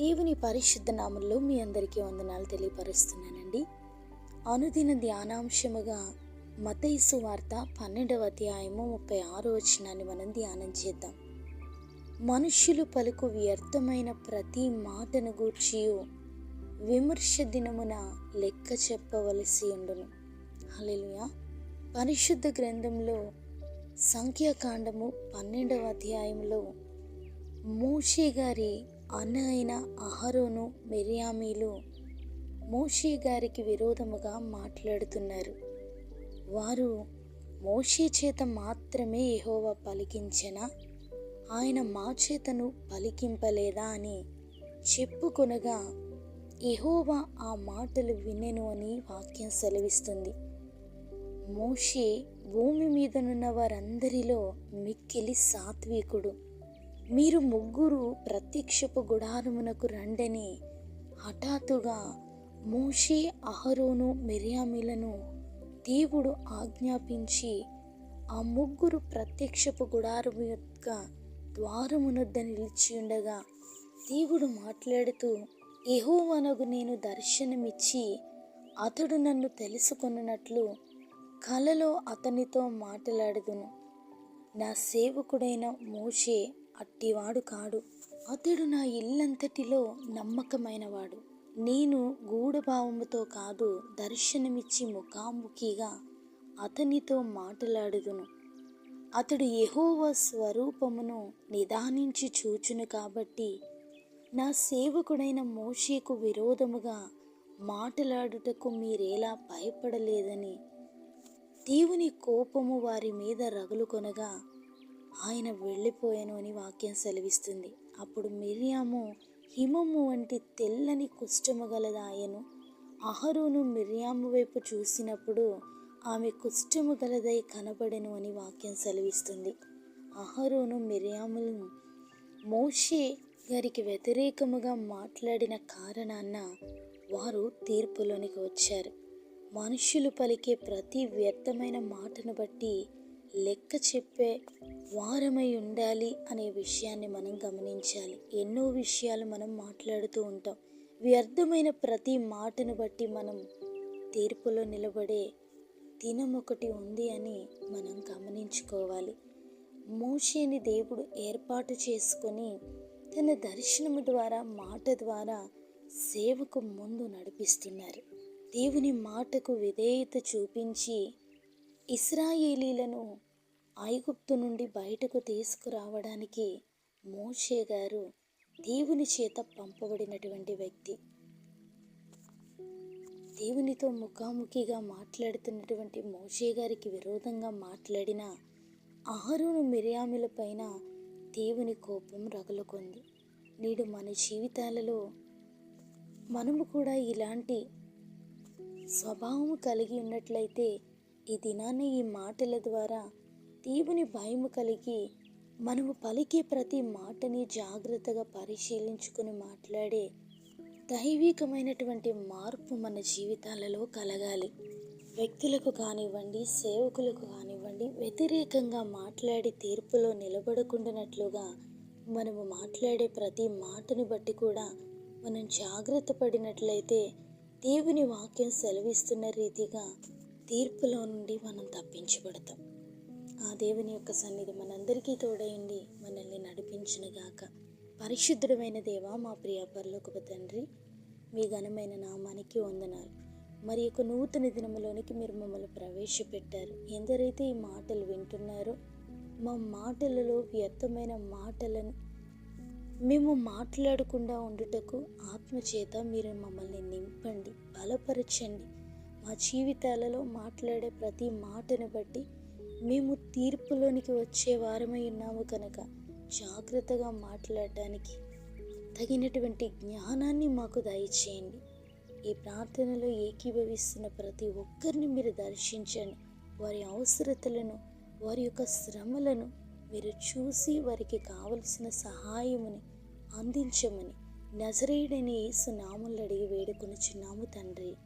దేవుని పరిశుద్ధ నామంలో మీ అందరికీ వందనాలు తెలియపరుస్తున్నానండి. అనుదిన ధ్యానాంశముగా మతయిసు వార్త పన్నెండవ అధ్యాయము ముప్పై ఆరో వచనాన్ని మనం ధ్యానం చేద్దాం. మనుష్యులు పలుకు వ్యర్థమైన ప్రతి మాటను గూర్చి విమర్శ దినమున లెక్క చెప్పవలసి ఉండును. హల్లెలూయా. పరిశుద్ధ గ్రంథంలో సంఖ్యాకాండము పన్నెండవ అధ్యాయంలో మోషే గారి అన్న అహరోను మిరియామీలు మోషే గారికి విరోధముగా మాట్లాడుతున్నారు. వారు మోషే చేత మాత్రమే ఎహోవా పలికించిన? ఆయన మా చేతను పలికింపలేదా అని చెప్పుకొనగా ఎహోవా ఆ మాటలు వినెను అని వాక్యం సెలవిస్తుంది. మోషే భూమి మీదనున్న వారందరిలో మిక్కిలి సాత్వికుడు. మీరు ముగ్గురు ప్రత్యక్షపు గుడారమునకు రండని హఠాత్తుగా మోషే అహరోను మిరియామిలను దేవుడు ఆజ్ఞాపించి ఆ ముగ్గురు ప్రత్యక్షపు గుడారము యొక్క ద్వారమునొద్ద నిలిచి ఉండగా దేవుడు మాట్లాడుతూ ఎహోవనగు నేను దర్శనమిచ్చి అతడు నన్ను తెలుసుకొనున్నట్లు కలలో అతనితో మాట్లాడుదును. నా సేవకుడైన మోషే అట్టివాడు కాడు. అతడు నా ఇల్లంతటిలో నమ్మకమైనవాడు. నేను గూఢభావముతో కాదు దర్శనమిచ్చి ముఖాముఖిగా అతనితో మాట్లాడుదును. అతడు యహోవ స్వరూపమును నిదానించి చూచును కాబట్టి నా సేవకుడైన మోషేకు విరోధముగా మాట్లాడుటకు మీరేలా భయపడలేదని దేవుని కోపము వారి మీద రగులుకొనగా ఆయన వెళ్ళిపోయాను అని వాక్యం సెలవిస్తుంది. అప్పుడు మిరియాము హిమము వంటి తెల్లని కుష్టము గలదాయను అహరోను మిరియాము వైపు చూసినప్పుడు ఆమె కుష్టము గలదై కనబడెను అని వాక్యం సెలవిస్తుంది. అహరోను మిరియాములను మోషే గారికి వ్యతిరేకముగా మాట్లాడిన కారణాన వారు తీర్పులోనికి వచ్చారు. మనుషులు పలికే ప్రతి వ్యర్థమైన మాటను బట్టి లెక్క చెప్పే వారమై ఉండాలి అనే విషయాన్ని మనం గమనించాలి. ఎన్నో విషయాలు మనం మాట్లాడుతూ ఉంటాం. వ్యర్థమైన ప్రతి మాటను బట్టి మనం తీర్పులో నిలబడే దినం ఒకటి ఉంది అని మనం గమనించుకోవాలి. మోషేని దేవుడు ఏర్పాటు చేసుకొని తన దర్శనము ద్వారా మాట ద్వారా సేవకు ముందు నడిపిస్తున్నారు. దేవుని మాటకు విధేయత చూపించి ఇస్రాయేలీలను ఐగుప్తు నుండి బయటకు తీసుకురావడానికి మోషే గారు దేవుని చేత పంపబడినటువంటి వ్యక్తి. దేవునితో ముఖాముఖిగా మాట్లాడుతున్నటువంటి మోషే గారికి విరోధంగా మాట్లాడిన అహరును మిరియాముల పైన దేవుని కోపం రగులుకుంది. నేడు మన జీవితాలలో మనము కూడా ఇలాంటి స్వభావం కలిగి ఉన్నట్లయితే ఈ దినాన్ని ఈ మాటల ద్వారా దేవుని భయము కలిగి మనము పలికే ప్రతి మాటని జాగ్రత్తగా పరిశీలించుకుని మాట్లాడే దైవికమైనటువంటి మార్పు మన జీవితాలలో కలగాలి. వ్యక్తులకు కానివ్వండి సేవకులకు కానివ్వండి వ్యతిరేకంగా మాట్లాడి తీర్పులో నిలబడకుండానట్లుగా మనము మాట్లాడే ప్రతి మాటను బట్టి కూడా మనం జాగ్రత్త పడినట్లయితే దేవుని వాక్యం సెలవిస్తున్న రీతిగా తీర్పులో నుండి మనం తప్పించబడతాం. ఆ దేవుని యొక్క సన్నిధి మనందరికీ తోడయండి మనల్ని నడిపించునుగాక. పరిశుద్ధుడమైన దేవ మా ప్రియ పరలోకపు తండ్రి మీ ఘనమైన నామానికి వందనాలు. మరి యొక్క నూతన దినములోనికి మీరు మమ్మల్ని ప్రవేశపెట్టారు. ఎందరైతే ఈ మాటలు వింటున్నారో మా మాటలలో వ్యర్థమైన మాటలను మేము మాట్లాడకుండా ఉండుటకు ఆత్మచేత మీరు మమ్మల్ని నింపండి బలపరచండి. మా జీవితాలలో మాట్లాడే ప్రతి మాటను బట్టి మేము తీర్పులోనికి వచ్చే వారమై ఉన్నాము కనుక జాగ్రత్తగా మాట్లాడడానికి తగినటువంటి జ్ఞానాన్ని మాకు దయచేయండి. ఈ ప్రార్థనలో ఏకీభవిస్తున్న ప్రతి ఒక్కరిని మీరు దర్శించండి. వారి అవసరతలను వారి యొక్క శ్రమలను మీరు చూసి వారికి కావలసిన సహాయముని అందించమని నజరేయుడని యేసు అడిగి అడిగి వేడుకొనుచున్నాము తండ్రి.